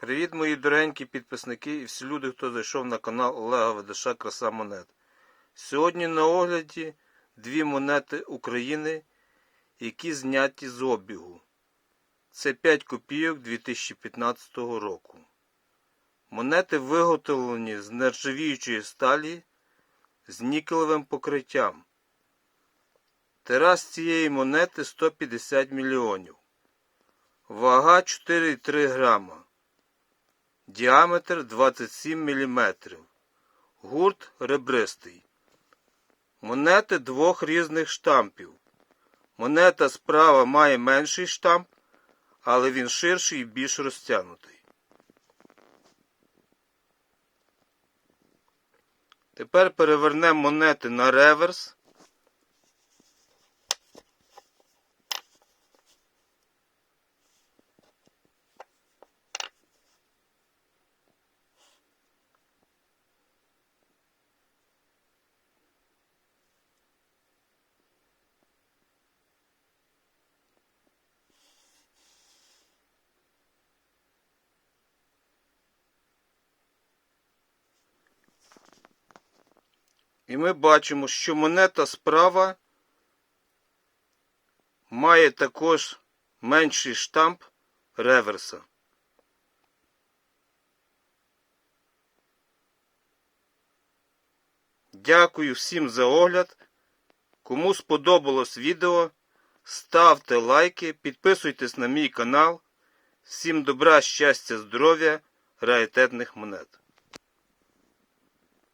Привіт, мої дорогенькі підписники і всі люди, хто зайшов на канал Олега Ведеша Краса Монет. Сьогодні на огляді дві монети України, які зняті з обігу. Це 5 копійок 2015 року. Монети виготовлені з нержавіючої сталі з нікелевим покриттям. Тираж цієї монети 150 мільйонів. Вага 4,3 грама. Діаметр 27 мм. Гурт ребристий. Монети двох різних штампів. Монета справа має менший штамп, але він ширший і більш розтягнутий. Тепер перевернемо монети на реверс. І ми бачимо, що монета справа має також менший штамп реверса. Дякую всім за огляд. Кому сподобалось відео, ставте лайки, підписуйтесь на мій канал. Всім добра, щастя, здоров'я, раритетних монет.